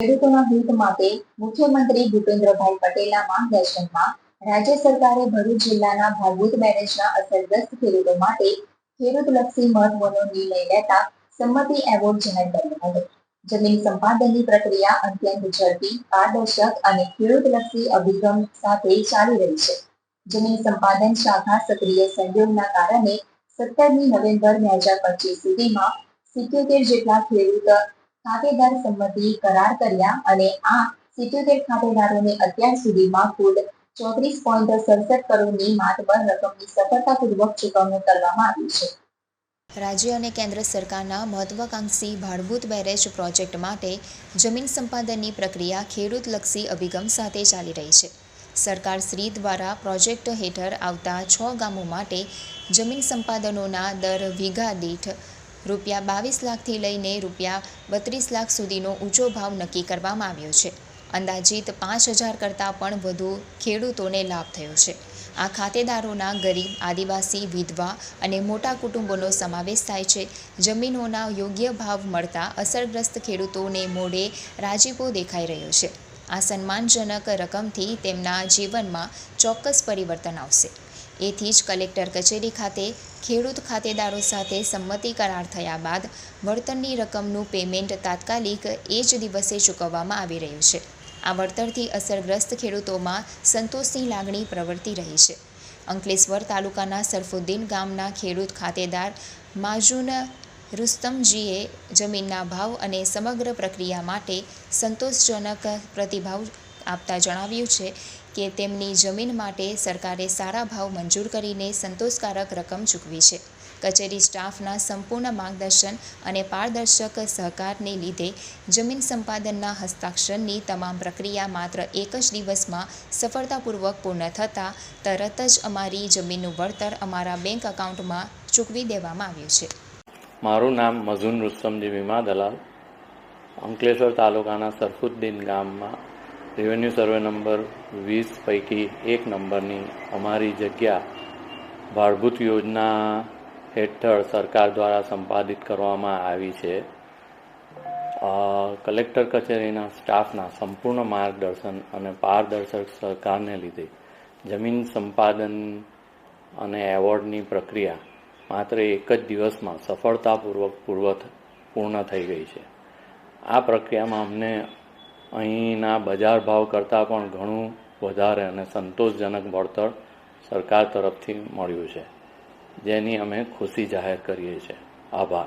ખેડૂતોના હિત માટે મુખ્યમંત્રી ભૂપેન્દ્રભાઈ પટેલના માર્ગદર્શનમાં રાજ્ય સરકારે ભરૂચ જિલ્લાના ભાગવત બેરેજના અસરગ્રસ્ત ખેડૂતો માટે ખેડૂતલક્ષી મહત્વનો નિર્ણય લેતા સંમતિ એવોર્ડ જાહેર કર્યો હતો. જમીન સંપાદનની પ્રક્રિયા અત્યંત ઝડપી, પારદર્શક અને ખેડૂતલક્ષી અભિગમ સાથે ચાલી રહી છે. જમીન સંપાદન શાખા સક્રિય સંયોગના કારણે સત્તરમી નવેમ્બર બે હજાર પચીસ સુધીમાં સિત્યોતેર જેટલા ખેડૂત ખાતેદાર સંમતિ કરાર કર્યા અને આ સિત્યોતેર ખાતેદારોને અત્યાર સુધીમાં કુલ ચોત્રીસ પોઈન્ટ સડસઠ કરોડની માતબર રકમની સફળતાપૂર્વક ચૂકવણી કરવામાં આવી છે. રાજ્ય અને કેન્દ્ર સરકારના મહત્વાકાંક્ષી ભાડભૂત બેરેજ પ્રોજેક્ટ માટે જમીન સંપાદનની પ્રક્રિયા ખેડૂતલક્ષી અભિગમ સાથે ચાલી રહી છે. સરકાર શ્રી દ્વારા પ્રોજેક્ટ હેઠળ આવતા છ ગામો માટે જમીન સંપાદનોના દર વીઘા દીઠ રૂપિયા બાવીસ લાખથી લઈને રૂપિયા બત્રીસ લાખ સુધીનો ઊંચો ભાવ નક્કી કરવામાં આવ્યો છે. અંદાજિત પાંચ હજાર કરતાં પણ વધુ ખેડૂતોને લાભ થયો છે. આ ખાતેદારોના ગરીબ, આદિવાસી, વિધવા અને મોટા કુટુંબોનો સમાવેશ થાય છે. જમીનોના યોગ્ય ભાવ મળતા અસરગ્રસ્ત ખેડૂતોને મોડે રાજીપો દેખાઈ રહ્યો છે. આ સન્માનજનક રકમથી તેમના જીવનમાં ચોક્કસ પરિવર્તન આવશે. એથી જ કલેક્ટર કચેરી ખાતે, ખેડૂત ખાતેદારો સાથે સંમતિ કરાર થયા બાદ વળતરની રકમનું પેમેન્ટ તાત્કાલિક એ જ દિવસે ચૂકવવામાં આવી રહ્યું છે. આ વળતરથી અસરગ્રસ્ત ખેડૂતોમાં સંતોષની લાગણી પ્રવર્તી રહી છે. અંકલેશ્વર તાલુકાના સરફુદ્દીન ગામના ખેડૂત ખાતેદાર માજુન રુસ્તમજીએ જમીનના ભાવ અને સમગ્ર પ્રક્રિયા માટે સંતોષજનક પ્રતિભાવ આપતા જણાવ્યું છે કે તેમની જમીન માટે સરકારે સારા ભાવ મંજૂર કરીને સંતોષકારક રકમ ચૂકવી છે. કચેરી સ્ટાફના સંપૂર્ણ માર્ગદર્શન અને પારદર્શક સહકારને લીધે જમીન સંપાદનના હસ્તાક્ષરની તમામ પ્રક્રિયા માત્ર એક જ દિવસમાં સફળતાપૂર્વક પૂર્ણ થતાં તરત જ અમારી જમીનનું વળતર અમારા બેંક એકાઉન્ટમાં ચૂકવી દેવામાં આવ્યું છે. મારું નામ મઝુન રુસ્તમજી વીમા દલાલ અંકલેશ્વર તાલુકાના સરફુદ્દીન ગામમાં રેવન્યુ સર્વે નંબર વીસ પૈકી એક નંબરની અમારી જગ્યા ભાડભૂત યોજના હેઠળ સરકાર દ્વારા સંપાદિત કરવામાં આવી છે. કલેક્ટર કચેરીના સ્ટાફના સંપૂર્ણ માર્ગદર્શન અને પારદર્શક સરકારને લીધે જમીન સંપાદન અને એવોર્ડની પ્રક્રિયા માત્ર એક જ દિવસમાં સફળતાપૂર્વક પૂર્વ પૂર્ણ થઈ ગઈ છે. આ પ્રક્રિયામાં અમને અહીંના બજાર ભાવ કરતાં પણ ઘણું વધારે અને સંતોષજનક વળતર સરકાર તરફથી મળ્યું છે, જેની અમે ખુશી જાહેર કરીએ છીએ. આભાર.